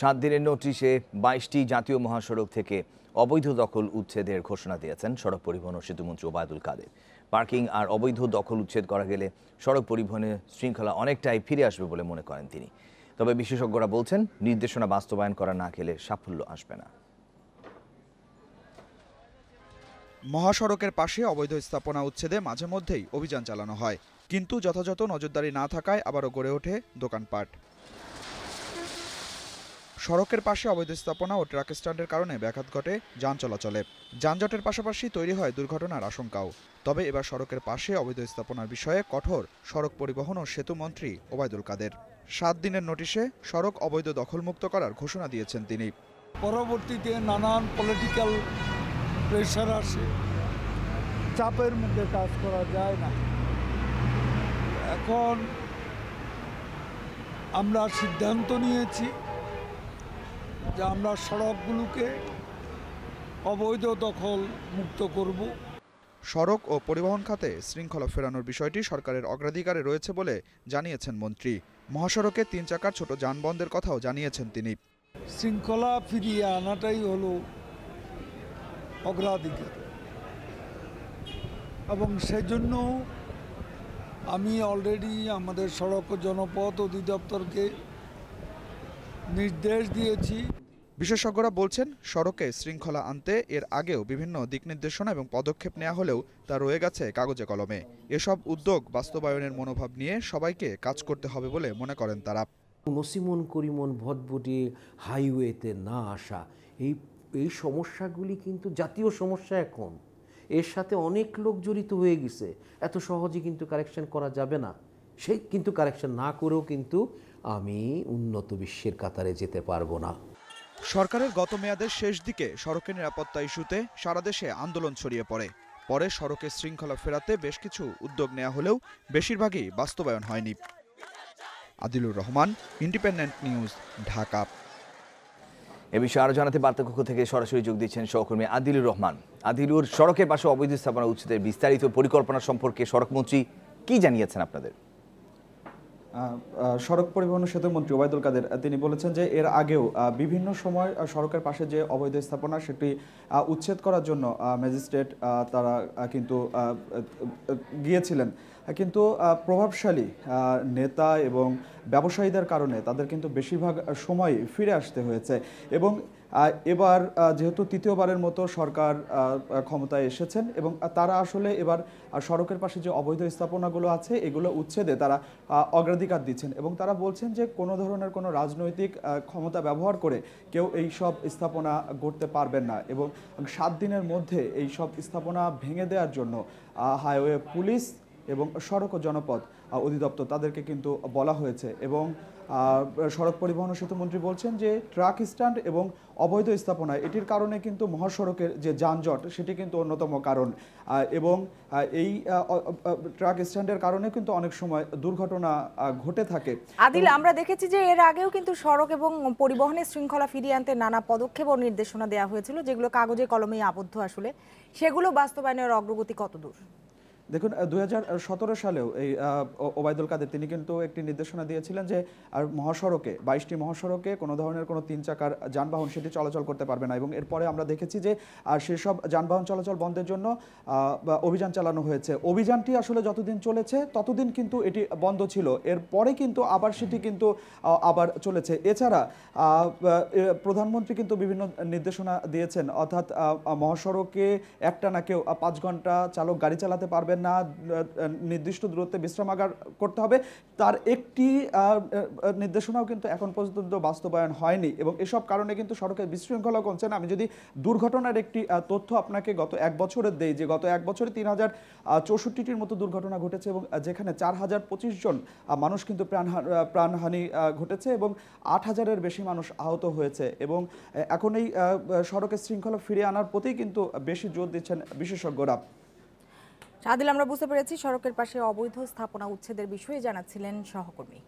সাত দিনের নোটিশে বাইশটি জাতীয় মহাসড়ক থেকে অবৈধ দখল উচ্ছেদের ঘোষণা দিয়েছেন সড়ক পরিবহন ও সেতুমন্ত্রী ওবায়দুল কাদের। পার্কিং আর অবৈধ দখল উচ্ছেদ করা গেলে সড়ক পরিবহনের শৃঙ্খলা অনেকটাই ফিরে আসবে বলে মনে করেন তিনি। তবে বিশেষজ্ঞরা বলছেন, নির্দেশনা বাস্তবায়ন করা না গেলে সাফল্য আসবে না। মহাসড়কের পাশে অবৈধ স্থাপনা উচ্ছেদে মাঝে মধ্যেই অভিযান চালানো হয়। কিন্তু যথাযথ নজরদারি না থাকায় আবারও গড়ে ওঠে দোকানপাট। সড়কের পাশে অবৈধ স্থাপনা ও ট্রাক স্ট্যান্ডের কারণে ব্যাঘাত ঘটে যান চলাচলে। যানজটের পাশাপাশি তৈরি হয় দুর্ঘটনার আশঙ্কাও। তবে এবার সড়কের পাশে অবৈধ স্থাপনার বিষয়ে কঠোর সড়ক পরিবহন ও সেতু মন্ত্রী ওবায়দুল কাদের। সাত দিনের নোটিশে সড়ক অবৈধ দখলমুক্ত করার ঘোষণা দিয়েছেন তিনি। পরবর্তীতে নানান পলিটিক্যাল প্রেশার আসে। চাপের মধ্যে কাজ করা যায় না। এখন আমরা সিদ্ধান্ত নিয়েছি যে আমরা সড়কগুলোকে অবৈধ দখল মুক্ত করব। সড়ক ও পরিবহন খাতে শৃঙ্খলা ফেরানোর বিষয়টি সরকারের অগ্রাধিকারে রয়েছে বলে জানিয়েছেন মন্ত্রী। মহাসড়কে তিন চাকার ছোট যানবন্ধের কথাও জানিয়েছেন তিনি। শৃঙ্খলা ফিরিয়ে আনাটাই হলো অগ্রাধিকার। এবং সেজন্য আমি অলরেডি আমাদের সড়ক ও জনপথ অধিদপ্তরকে নির্দেশ দিয়েছি। বিশেষজ্ঞরা বলছেন, সড়কে শৃঙ্খলা আনতে এর আগেও বিভিন্ন দিক নির্দেশনা এবং পদক্ষেপ নেওয়া হলেও তা রয়ে গেছে কাগজে কলমে। এসব উদ্যোগ বাস্তবায়নের মনোভাব নিয়ে সবাইকে কাজ করতে হবে বলে মনে করেন তারা। নসিমন করিমন ভটভটি হাইওয়েতে না আসা, এই এই সমস্যাগুলি কিন্তু জাতীয় সমস্যা এখন। এর সাথে অনেক লোক জড়িত হয়ে গেছে। এত সহজে কিন্তু কারেকশন করা যাবে না। সেই কিন্তু কারেকশন না করেও কিন্তু আমি উন্নত বিশ্বের কাতারে যেতে পারব না। সরকারের গত মেয়াদের শেষ দিকে সড়কের নিরাপত্তা ইস্যুতে সারা দেশে আন্দোলন ছড়িয়ে পড়ে। পরে সড়কের শৃঙ্খলা ফেরাতে বেশ কিছু উদ্যোগ নেওয়া হলেও বেশিরভাগই বাস্তবায়ন হয়নি। Adilur Rahman independent news Dhaka. এ বিষয়ে আরও জানাতে বার্তা কক্ষ থেকে সরাসরি যোগ দিচ্ছেন সহকর্মী আদিলুর রহমান। আদিলুর সড়কের পাশে অবৈধ স্থাপনা উচ্ছেদের বিস্তারিত পরিকল্পনা সম্পর্কে সড়কমন্ত্রী কি জানিয়েছেন আপনাদের? সড়ক পরিবহন সেতু মন্ত্রী ওবায়দুল কাদের তিনি বলেছেন যে এর আগেও বিভিন্ন সময় সড়কের পাশে যে অবৈধ স্থাপনা সেটি উচ্ছেদ করার জন্য ম্যাজিস্ট্রেট তারা কিন্তু গিয়েছিলেন। কিন্তু প্রভাবশালী নেতা এবং ব্যবসায়ীদের কারণে তাদের কিন্তু বেশিরভাগ সময় ফিরে আসতে হয়েছে। এবং এবার যেহেতু তৃতীয়বারের মতো সরকার ক্ষমতায় এসেছেন এবং তারা আসলে এবার সড়কের পাশে যে অবৈধ স্থাপনাগুলো আছে, এগুলো উচ্ছেদে তারা অগ্রাধিকার দিচ্ছেন এবং তারা বলছেন যে কোনো ধরনের কোনো রাজনৈতিক ক্ষমতা ব্যবহার করে কেউ এই সব স্থাপনা গড়তে পারবেন না এবং সাত দিনের মধ্যে এই সব স্থাপনা ভেঙে দেওয়ার জন্য হাইওয়ে পুলিশ এবং সড়ক ও জনপথ অধিদপ্তর তাদেরকে কিন্তু বলা হয়েছে এবং সড়ক পরিবহন ও সেতু মন্ত্রী বলছেন যে ট্রাক স্ট্যান্ড এবং অবৈধ স্থাপনা এটির কারণে কিন্তু মহাসড়কের যে যানজট সেটি কিন্তু অন্যতম কারণ। এবং এই ট্রাক স্ট্যান্ডের কারণে কিন্তু অনেক সময় দুর্ঘটনা ঘটে থাকে। আদিল আমরা দেখেছি যে এর আগেও কিন্তু সড়ক এবং পরিবহনের শৃঙ্খলা ফিরিয়ে আনতে নানা পদক্ষেপ ও নির্দেশনা দেওয়া হয়েছিল যেগুলো কাগজে কলমেই আবদ্ধ আসলে। সেগুলো বাস্তবায়নের অগ্রগতি কতদূর? দেখুন দু হাজার সতেরো সালেও এই ওবায়দুল কাদের তিনি কিন্তু একটি নির্দেশনা দিয়েছিলেন যে, আর মহাসড়কে, বাইশটি মহাসড়কে কোনো ধরনের কোনো তিন চাকার যানবাহন সেটি চলাচল করতে পারবে না। এবং এরপরে আমরা দেখেছি যে, আর সেসব যানবাহন চলাচল বন্ধের জন্য অভিযান চালানো হয়েছে। অভিযানটি আসলে যতদিন চলেছে, ততদিন কিন্তু এটি বন্ধ ছিল। এরপরে কিন্তু আবার সেটি কিন্তু আবার চলেছে। এছাড়া প্রধানমন্ত্রী কিন্তু বিভিন্ন নির্দেশনা দিয়েছেন। অর্থাৎ মহাসড়কে একটা না কেউ পাঁচ ঘণ্টা চালক গাড়ি চালাতে পারবেন না নির্দিষ্ট দূরত্বে বিশ্রামাগার করতে হবে। তার একটি নির্দেশনাও কিন্তু এখন পর্যন্ত বাস্তবায়ন হয়নি এবং এসব কারণে কিন্তু সড়কের বিশৃঙ্খলা কমছে না। আমি যদি দুর্ঘটনার একটি তথ্য আপনাকে গত এক বছরের দেই যে গত এক বছরে তিন হাজার চৌষট্টিটির মতো দুর্ঘটনা ঘটেছে এবং যেখানে চার হাজার পঁচিশ জন মানুষ কিন্তু প্রাণ প্রাণহানি ঘটেছে এবং আট হাজারের বেশি মানুষ আহত হয়েছে এবং এখন এই সড়কের শৃঙ্খলা ফিরিয়ে আনার প্রতি কিন্তু বেশি জোর দিচ্ছেন বিশেষজ্ঞরা। আদিল আমরা বুঝতে পেরেছি সড়কের পাশে অবৈধ স্থাপনা উচ্ছেদের বিষয়ে জানাচ্ছিলেন সহকর্মী।